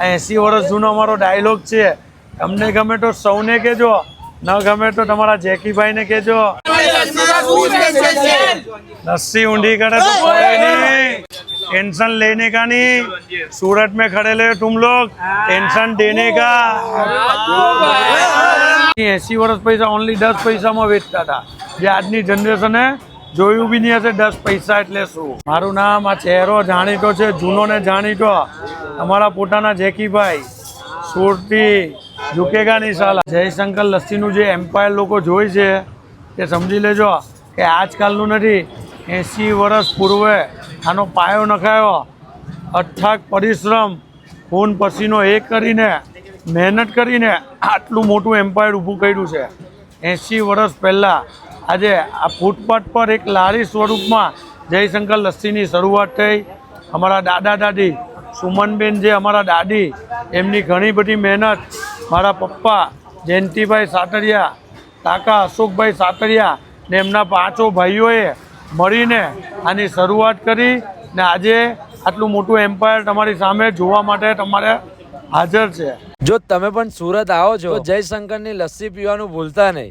આ એંસી વર્ષ જૂનો અમારો ડાયલોગ છે તમને ગમે તો સૌને કહેજો ન ગમે તો તમારા જેકીભાઈને કહેજો लस्सी ऊंधी करे तो कोई नहीं टेंशन लेने का नहीं सूरत में खड़े ले तुम लोग टेंशन देने का એસી વર્ષ પૈસા ઓનલી દસ પૈસામાં વેચતા હતા જે આજની જનરેશને જોયું બી નહીં હશે દસ પૈસા એટલે શું મારું નામ આ ચહેરો જાણીતો છે જૂનો ને જાણીતો અમારા પોતાના જેકીભાઈ, સુરતી ઝુકેગા નહીં સાલા જયશંકર લસ્સીનું જે એમ્પાયર લોકો જોઈ છે તે સમજી લેજો કે આજકાલનું નથી. એંસી વર્ષ પૂર્વે આનો પાયો નખાયો. અથાગ પરિશ્રમ, ખૂન પસીનો એ કરીને, મહેનત કરીને આટલું મોટું એમ્પાયર ઊભું કર્યું છે. એંસી વર્ષ પહેલાં આજે આ ફૂટપાથ પર એક લારી સ્વરૂપમાં જયશંકર લસ્સીની શરૂઆત થઈ. અમારા દાદા દાદી સુમનબેન જે અમારા દાદી એમની ઘણી બધી મહેનત. મારા પપ્પા જયંતિભાઈ સાતરિયા કાકા અશોકભાઈ સાતરિયા ને એમના પાંચો ભાઈઓએ મળીને આની શરૂઆત કરી ને આજે આટલું મોટું એમ્પાયર તમારી સામે જોવા માટે તમારે હાજર છે. જો તમે પણ સુરત આવો છો જયશંકરની લસ્સી પીવાનું ભૂલતા નહીં.